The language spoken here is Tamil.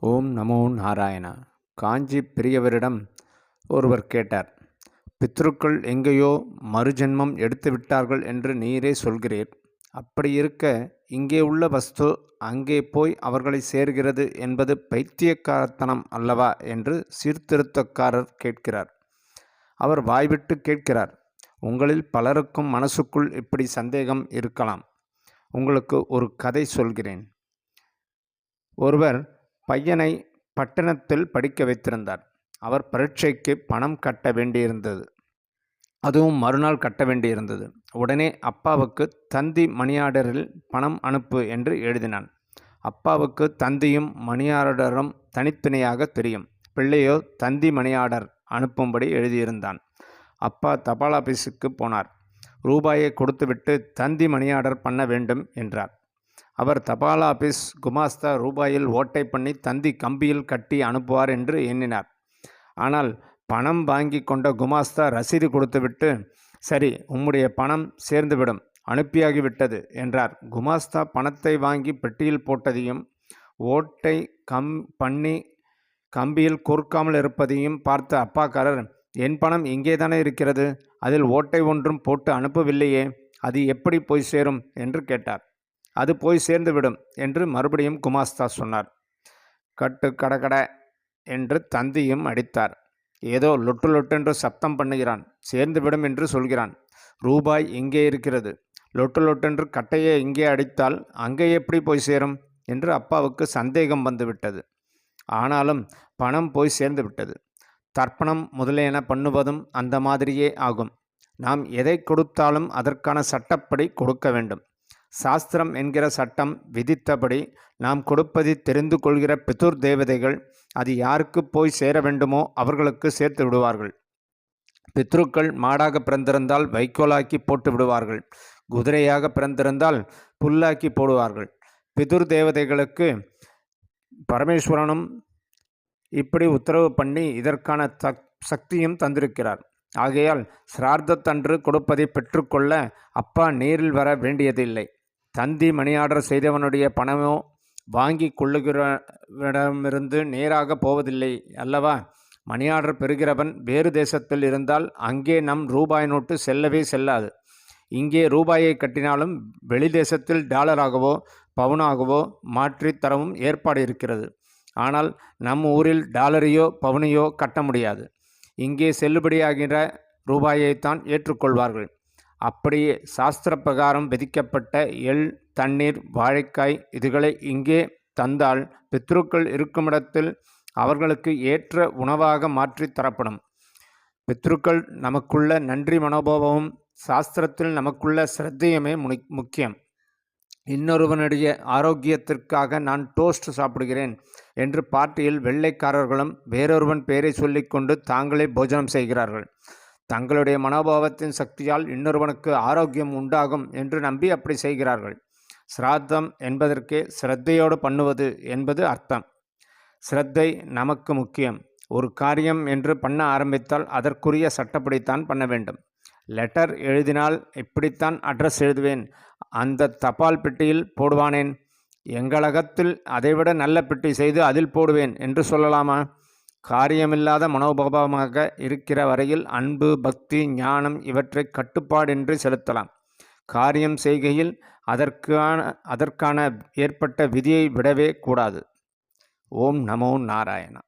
ஓம் நமோ நாராயணா. காஞ்சி பெரியவரிடம் ஒருவர் கேட்டார் பித்ருக்கள் எங்கேயோ மறுஜென்மம் எடுத்து விட்டார்கள் என்று நீரே சொல்கிறீர். அப்படி இருக்க இங்கே உள்ள வஸ்து அங்கே போய் அவர்களை சேர்கிறது என்பது பைத்தியக்காரத்தனம் அல்லவா? என்று சீர்திருத்தக்காரர் கேட்கிறார். அவர் வாய்விட்டு கேட்கிறார் உங்களில் பலருக்கும் மனசுக்குள் இப்படி சந்தேகம் இருக்கலாம். உங்களுக்கு ஒரு கதை சொல்கிறேன். ஒருவர் பையனை பட்டணத்தில் படிக்க வைத்திருந்தார். அவர் பரீட்சைக்கு பணம் கட்ட வேண்டியிருந்தது. அதுவும் மறுநாள் கட்ட வேண்டியிருந்தது. உடனே அப்பாவுக்கு தந்தி மணியார்டரில் பணம் அனுப்பு என்று எழுதினான். அப்பாவுக்கு தந்தியும் மணியார்டரும் தனித்தனியாக தெரியும். பிள்ளையோ தந்தி மணியார்டர் அனுப்பும்படி எழுதியிருந்தான். அப்பா தபால் ஆபீஸுக்கு போனார். ரூபாயை கொடுத்துவிட்டு தந்தி மணியார்டர் பண்ண வேண்டும் என்றார். அவர் தபால் ஆபீஸ் குமாஸ்தா ரூபாயில் ஓட்டை பண்ணி தந்தி கம்பியில் கட்டி அனுப்புவார் என்று எண்ணினார். ஆனால் பணம் வாங்கி கொண்ட குமாஸ்தா ரசீது கொடுத்துவிட்டு சரி உம்முடைய பணம் சேர்ந்துவிடும் அனுப்பியாகிவிட்டது என்றார். குமாஸ்தா பணத்தை வாங்கி பெட்டியில் போட்டதையும் ஓட்டை கம் பண்ணி கம்பியில் கொறுக்காமல் இருப்பதையும் பார்த்த அப்பாக்காரர் என் பணம் இங்கே தானே இருக்கிறது? அதில் ஓட்டை ஒன்றும் போட்டு அனுப்பவில்லையே அது எப்படி போய் சேரும்? என்று கேட்டார். அது போய் சேர்ந்துவிடும் என்று மறுபடியும் குமாஸ்தா சொன்னார். கட்டு கடகட என்று தந்தியும் அடித்தார். ஏதோ லொட்டு லொட்டென்று சப்தம் பண்ணுகிறான். சேர்ந்துவிடும் என்று சொல்கிறான். ரூபாய் இங்கே இருக்கிறது. லொட்டு லொட்டென்று கட்டையை இங்கே அடித்தால் அங்கே எப்படி போய் சேரும்? என்று அப்பாவுக்கு சந்தேகம் வந்துவிட்டது. ஆனாலும் பணம் போய் சேர்ந்து விட்டது தர்ப்பணம் முதலியன பண்ணுவதும் அந்த மாதிரியே ஆகும். நாம் எதை கொடுத்தாலும் அதற்கான சட்டப்படி கொடுக்க வேண்டும். சாஸ்திரம் என்கிற சட்டம் விதித்தபடி நாம் கொடுப்பதை தெரிந்து கொள்கிற பிதுர் தேவதைகள் அது யாருக்கு போய் சேர வேண்டுமோ அவர்களுக்கு சேர்த்து விடுவார்கள். பித்ருக்கள் மாடாக பிறந்திருந்தால் வைக்கோலாக்கி போட்டு விடுவார்கள். குதிரையாக பிறந்திருந்தால் புல்லாக்கி போடுவார்கள். பிதுர் தேவதைகளுக்கு பரமேஸ்வரனும் இப்படி உத்தரவு பண்ணி இதற்கான தக் சக்தியும் தந்திருக்கிறார். ஆகையால் சிரார்த்தத்தன்று கொடுப்பதை பெற்றுக்கொள்ள அப்பா நேரில் வர வேண்டியதில்லை. தந்தி மணி ஆர்டர் செய்தவனுடைய பணமோ வாங்கி கொள்ளுகிறவிடமிருந்து நேராக போவதில்லை அல்லவா? மணி ஆர்டர் பெறுகிறவன் வேறு தேசத்தில் இருந்தால் அங்கே நம் ரூபாய் நோட்டு செல்லவே செல்லாது. இங்கே ரூபாயை கட்டினாலும் வெளி தேசத்தில் டாலராகவோ பவுனாகவோ மாற்றி தரவும் ஏற்பாடு இருக்கிறது. ஆனால் நம் ஊரில் டாலரையோ பவுனையோ கட்ட முடியாது. இங்கே செல்லுபடியாகிற ரூபாயைத்தான் ஏற்றுக்கொள்வார்கள். அப்படியே சாஸ்திர பிரகாரம் விதிக்கப்பட்ட எள் தண்ணீர் வாழைக்காய் இதுகளை இங்கே தந்தால் பித்ருக்கள் இருக்குமிடத்தில் அவர்களுக்கு ஏற்ற உணவாக மாற்றி தரப்படும். பித்ருக்கள் நமக்குள்ள நன்றி மனோபாவமும் சாஸ்திரத்தில் நமக்குள்ள சிரத்தையுமே முனி முக்கியம். இன்னொருவனுடைய ஆரோக்கியத்திற்காக நான் டோஸ்ட் சாப்பிடுகிறேன் என்று பார்ட்டியில் வெள்ளைக்காரர்களும் வேறொருவன் பெயரை சொல்லிக்கொண்டு தாங்களே போஜனம் செய்கிறார்கள். தங்களுடைய மனோபாவத்தின் சக்தியால் இன்னொருவனுக்கு ஆரோக்கியம் உண்டாகும் என்று நம்பி அப்படி செய்கிறார்கள். சிராத்தம் என்பதற்கே சிரத்தையோடு பண்ணுவது என்பது அர்த்தம். சிரத்தை நமக்கு முக்கியம். ஒரு காரியம் என்று பண்ண ஆரம்பித்தால் அதற்குரிய சட்டப்படித்தான் பண்ண வேண்டும். லெட்டர் எழுதினால் இப்படித்தான் அட்ரஸ் எழுதுவேன். அந்த தபால் பெட்டியில் போடுவானேன். எங்களகத்தில் அதைவிட நல்ல பெட்டி செய்து அதில் போடுவேன் என்று சொல்லலாமா? காரியமில்லாத மனோபாவமாக இருக்கிற வரையில் அன்பு பக்தி ஞானம் இவற்றை கட்டுப்பாடின்றி செலுத்தலாம். காரியம் செய்கையில் அதற்கான அதற்கான ஏற்பட்ட விதியை விடவே கூடாது. ஓம் நமோ நாராயணா.